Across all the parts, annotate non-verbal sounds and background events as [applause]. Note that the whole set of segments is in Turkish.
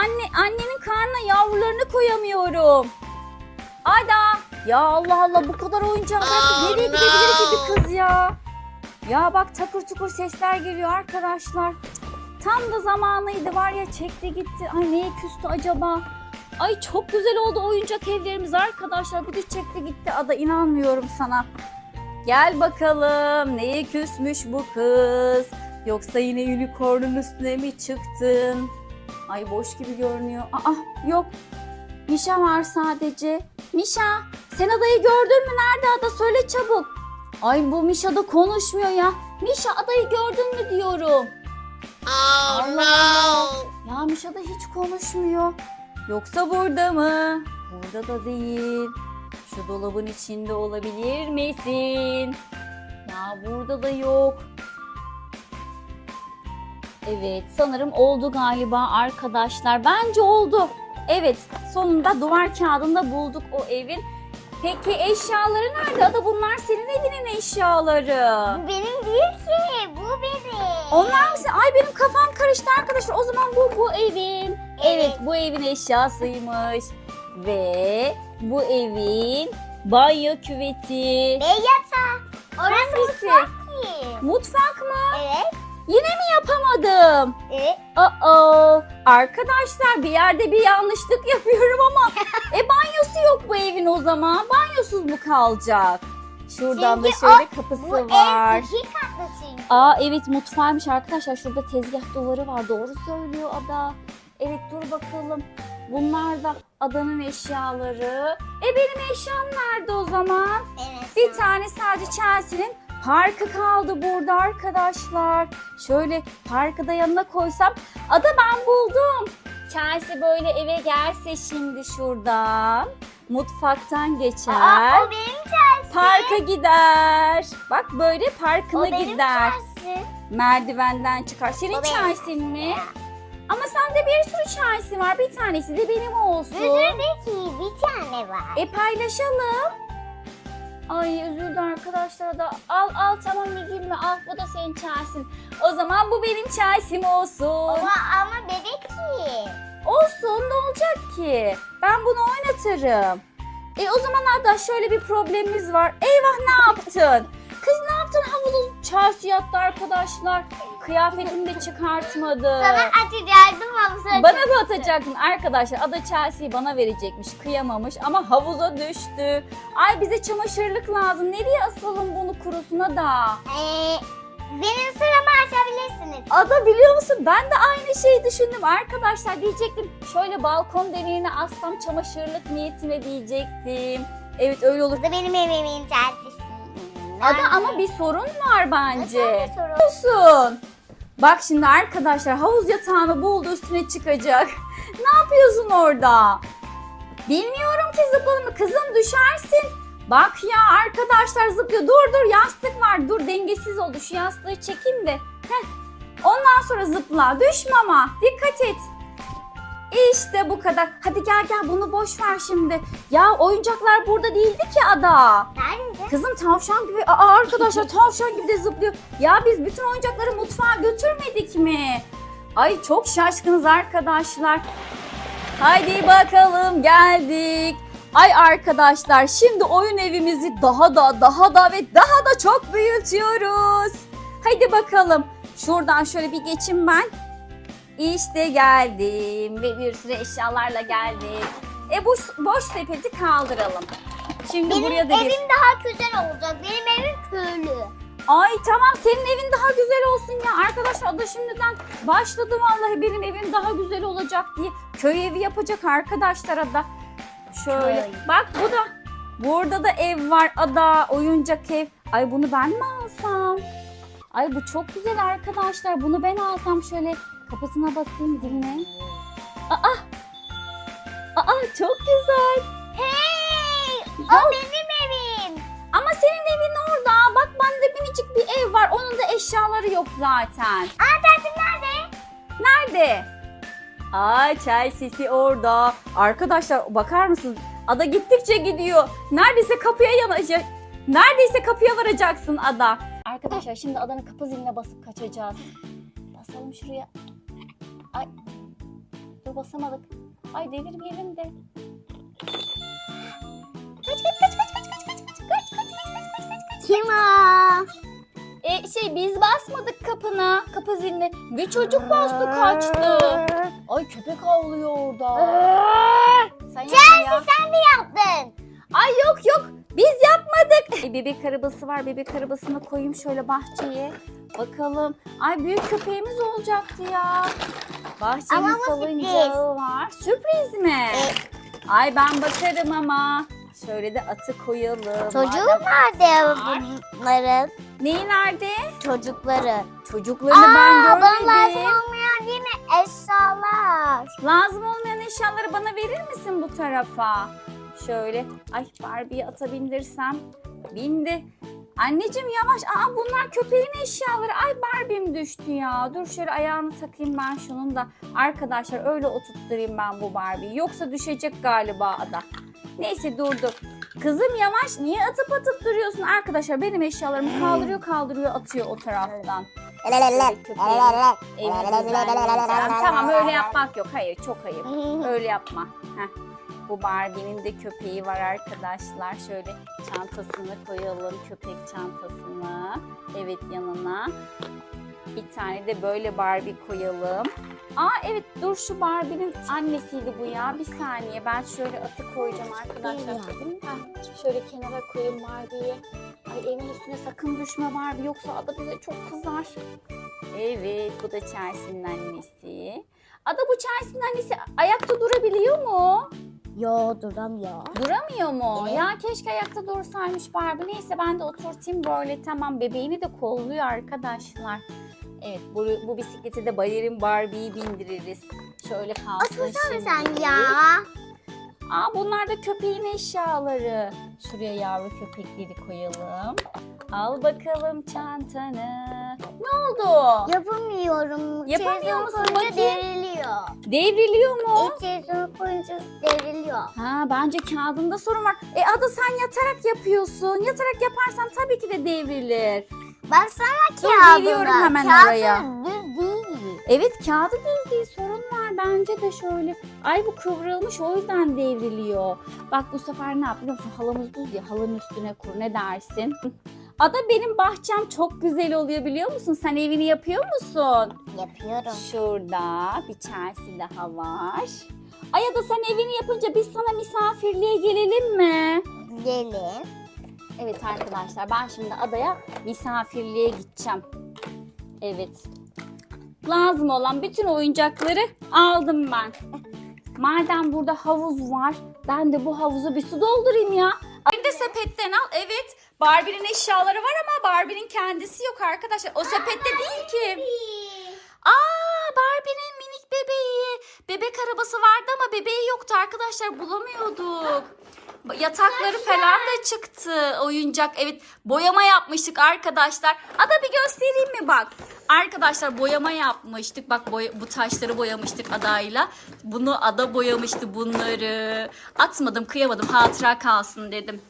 anne annenin karnına yavrularını koyamıyorum. Ada. Ya Allah Allah bu kadar oyuncağı bırakıp nereye gidebilir ki bir kız ya? Ya bak takır tukur sesler geliyor arkadaşlar. Tam da zamanıydı var ya çekti gitti. Ay neye küstü acaba? Ay çok güzel oldu oyuncak evlerimiz arkadaşlar. Bu da çekti gitti. Ada inanmıyorum sana. Gel bakalım neye küsmüş bu kız? Yoksa yine unicornun üstüne mi çıktın? Ay boş gibi görünüyor. Aa yok. Mişa var sadece. Mişa sen adayı gördün mü? Nerede ada? Söyle çabuk. Ay bu Mişa da konuşmuyor ya. Mişa adayı gördün mü diyorum. Oh Allah. Ya Mişa da hiç konuşmuyor. Yoksa burada mı? Burada da değil. Şu dolabın içinde olabilir misin? Ya burada da yok. Evet sanırım oldu galiba arkadaşlar. Bence oldu. Evet sonunda duvar kağıdında bulduk o evin. Peki eşyaları nerede? Ada bunlar senin evinin eşyaları. Bu benim değil ki. Bu benim. Onlar mısın? Ay benim kafam karıştı arkadaşlar. O zaman bu bu evin. Evet, Evet. bu evin eşyasıymış. Ve bu evin banyo küveti. Ve yatak. Orası Hangisi? mutfak ki. Mutfak mı? Evet. Yine mi yapamadım? Evet. Aa, arkadaşlar bir yerde bir yanlışlık yapıyorum ama [laughs] e banyosu yok bu evin o zaman. Banyosuz mu kalacak? Şuradan da şöyle kapısı Bu var. ev iki katlı çünkü. Aa evet mutfağıymış arkadaşlar. Şurada tezgah duvarı var. Doğru söylüyor Ada. Evet dur bakalım. Bunlar da adanın eşyaları. E benim eşyam nerede o zaman? Evet. Bir tane sadece Chelsea'nin parkı kaldı burada arkadaşlar. Şöyle parkı da yanına koysam. Ada ben buldum. Chelsea böyle eve gelse şimdi şuradan. Mutfaktan geçer. Aa, o benim Chelsea. Parka gider. Bak böyle O parkına benim gider. Chelsea. Merdivenden çıkar. Senin O benim. Chelsea'in mi? Ama sende bir sürü Chelsea var. Bir tanesi de benim olsun. Üzüldü ki bir tane var. E paylaşalım. Ay üzüldü arkadaşlar da. Al al tamam üzülme al bu da senin Chelsea'in. O zaman bu benim Chelsea'm olsun. Ama, ama bebek ki. Olsun ne olacak ki? Ben bunu oynatırım. E o zaman hatta şöyle bir problemimiz var. Eyvah ne yaptın? [laughs] Kız ne yaptın? Havuzu Chelsea yattı arkadaşlar. Kıyafetini de çıkartmadı. Sana havuza. Atacaktın arkadaşlar? Ada Chelsea'yi bana verecekmiş. Kıyamamış ama havuza düştü. Ay bize çamaşırlık lazım. Nereye asalım bunu kurusuna da? Ee, benim sıramı açabilirsiniz. Ada biliyor musun? Ben de aynı şeyi düşündüm arkadaşlar. Diyecektim şöyle balkon demirine assam çamaşırlık niyetine diyecektim. Evet öyle olur. Bu da benim evimin Chelsea'si. Ada ama bir sorun var bence. Nasıl bir soru? Olsun. Bak şimdi arkadaşlar havuz yatağını buldu üstüne çıkacak. Ne yapıyorsun orada? Bilmiyorum ki zıpladın mı? Kızım düşersin. Bak ya arkadaşlar zıplıyor. Dur dur yastık var. Dur dengesiz oldu. Şu yastığı çekeyim de. Heh. Ondan sonra zıpla. Düşme ama. Dikkat et. İşte bu kadar. Hadi gel gel bunu boş ver şimdi. Ya oyuncaklar burada değildi ki Ada. Nerede? Kızım tavşan gibi. Aa arkadaşlar tavşan gibi de zıplıyor. Ya biz bütün oyuncakları mutfağa götürmedik mi? Ay çok şaşkınız arkadaşlar. Haydi bakalım geldik. Ay arkadaşlar şimdi oyun evimizi daha da daha da ve daha da çok büyütüyoruz. Haydi bakalım. Şuradan şöyle bir geçeyim ben. İşte geldim ve bir sürü eşyalarla geldik. E bu boş sepeti kaldıralım. Şimdi Benim buraya da bir... evim daha güzel olacak. Benim evim köylü. Ay tamam senin evin daha güzel olsun ya. Arkadaşlar o da şimdiden başladı vallahi benim evim daha güzel olacak diye. Köy evi yapacak arkadaşlara da. Şöyle Köy. bak bu da. Burada da ev var ada oyuncak ev. Ay bunu ben mi alsam? Ay bu çok güzel arkadaşlar. Bunu ben alsam şöyle kapısına basayım ziline. Aa! Aa çok güzel. Yok zaten. Aa tersim nerede? Nerede? Ay Chelsea'si orada. Arkadaşlar bakar mısınız? Ada gittikçe gidiyor. Neredeyse kapıya yanacak. Neredeyse kapıya varacaksın Ada. Arkadaşlar şimdi Adanın kapı ziline basıp kaçacağız. Basalım şuraya. Ay. dur basamadık. Ay devirmeyelim de. Kaç kaç kaç kaç kaç kaç kaç kaç kaç kaç kaç kaç kaç kaç Kim o? E şey biz basmadık kapına, kapı ziline. Bir çocuk bastı kaçtı. Ay köpek havlıyor orada. Sen yapma ya. sen mi yaptın? Ay yok yok biz yapmadık. E, bebek arabası var bebek arabasını koyayım şöyle bahçeye. Bakalım. Ay büyük köpeğimiz olacaktı ya. Bahçenin Ama bu salıncağı var. Sürpriz mi? Ay ben bakarım ama. Şöyle de atı koyalım. Çocuğu Madem- nerede bunların? Neyi nerede? Çocukları. Çocuklarını ben Aa, bana lazım görmedim. olmayan değil mi? Eşyalar. Lazım olmayan eşyaları bana verir misin bu tarafa? Şöyle. Ay Barbie'yi ata bindirsem. Bindi. Anneciğim yavaş. Aa bunlar köpeğin eşyaları. Ay Barbie'm düştü ya. Dur şöyle ayağını takayım ben şunun da. Arkadaşlar öyle oturtturayım ben bu Barbie'yi. Yoksa düşecek galiba ada. Neyse durdu. Kızım yavaş niye atıp atıp duruyorsun? Arkadaşlar benim eşyalarımı kaldırıyor kaldırıyor atıyor o taraftan. Tamam öyle yapmak yok. Hayır çok ayıp. [laughs] Öyle yapma. Heh. Bu Barbie'nin de köpeği var arkadaşlar. Şöyle çantasını koyalım. Köpek çantasını. Evet yanına. Bir tane de böyle Barbie koyalım. Aa evet dur şu Barbie'nin annesiydi bu ya. Bir saniye ben şöyle atı koyacağım arkadaşlar. Heh, şöyle kenara koyayım Barbie'yi. Ay evin üstüne sakın düşme Barbie yoksa ada bize çok kızar. Evet bu da Chelsea'nin annesi. Ada bu Chelsea'nin annesi ayakta durabiliyor mu? Yo duramıyor. Duramıyor mu? Evet. Ya keşke ayakta dursaymış Barbie. Neyse ben de oturtayım böyle tamam bebeğini de kolluyor arkadaşlar. Evet bu, bu bisikleti de balerin Barbie'yi bindiririz. Şöyle kalsın Otursana sen ya. Aa bunlar da köpeğin eşyaları. Şuraya yavru köpekleri koyalım. Al bakalım çantanı. Ne oldu? Yapamıyorum. Yapamıyor Televizyon musun? Bakayım. Devriliyor. Devriliyor mu? İlk televizyon koyunca devriliyor. Ha bence kağıdında sorun var. E Ada sen yatarak yapıyorsun. Yatarak yaparsan tabii ki de devrilir. Baksana Dur, kağıdına. geliyorum hemen Kağıdı oraya. düz değil. Evet kağıdı düz değil sorun var bence de şöyle. Ay bu kıvrılmış o yüzden devriliyor. Bak bu sefer ne yap biliyor musun? Halımız düz ya halının üstüne kur ne dersin? Ada benim bahçem çok güzel oluyor biliyor musun? Sen evini yapıyor musun? Yapıyorum. Şurada bir Chelsea daha var. Ay Ada sen evini yapınca biz sana misafirliğe gelelim mi? Gelin. Evet arkadaşlar ben şimdi adaya misafirliğe gideceğim. Evet. Lazım olan bütün oyuncakları aldım ben. Madem burada havuz var ben de bu havuza bir su doldurayım ya. Sepetten al. Evet Barbie'nin eşyaları var ama Barbie'nin kendisi yok arkadaşlar. O sepette değil ki. Aa Barbie'nin minik bebeği. Bebek arabası vardı ama bebeği yoktu arkadaşlar bulamıyorduk. Yatakları falan da çıktı oyuncak. Evet boyama yapmıştık arkadaşlar. Ada bir göstereyim mi bak. Arkadaşlar boyama yapmıştık. Bak boy- bu taşları boyamıştık adayla. Bunu ada boyamıştı bunları. Atmadım kıyamadım hatıra kalsın dedim.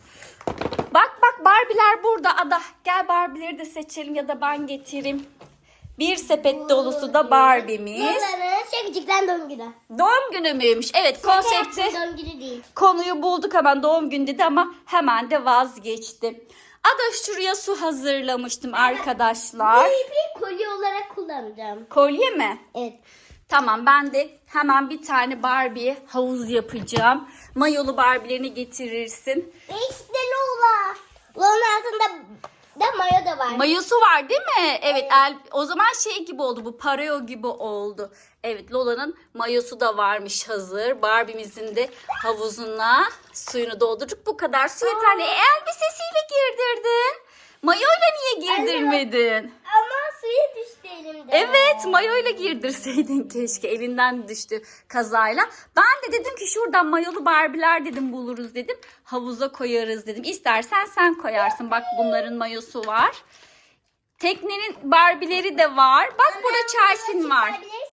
Bak bak Barbie'ler burada ada. Gel Barbie'leri de seçelim ya da ben getireyim. Bir sepet dolusu da Barbie'miz. Şakacıktan doğum günü. Doğum günü müymüş? Evet konsepti Doğum günü değil. konuyu bulduk hemen doğum günü dedi ama hemen de vazgeçti. Ada şuraya su hazırlamıştım arkadaşlar. Bir kolye olarak kullanacağım. Kolye mi? Evet. Tamam ben de hemen bir tane Barbie havuz yapacağım. Mayolu Barbie'lerini getirirsin. İşte Lola. Lola'nın altında da mayo da var. Mayosu var değil mi? Evet, el, o zaman şey gibi oldu bu pareo gibi oldu. Evet Lola'nın mayosu da varmış hazır. Barbie'mizin de havuzuna suyunu doldurduk. Bu kadar su yeterli. E, elbisesiyle girdirdin. Mayoyla niye girdirmedin? Ama suya düştü. Evet mayoyla girdirseydin [laughs] keşke elinden düştü kazayla. Ben de dedim ki şuradan mayolu barbiler dedim buluruz dedim. Havuza koyarız dedim. İstersen sen koyarsın. Bak bunların mayosu var. Teknenin barbileri de var. Bak burada Chelsea'nin var.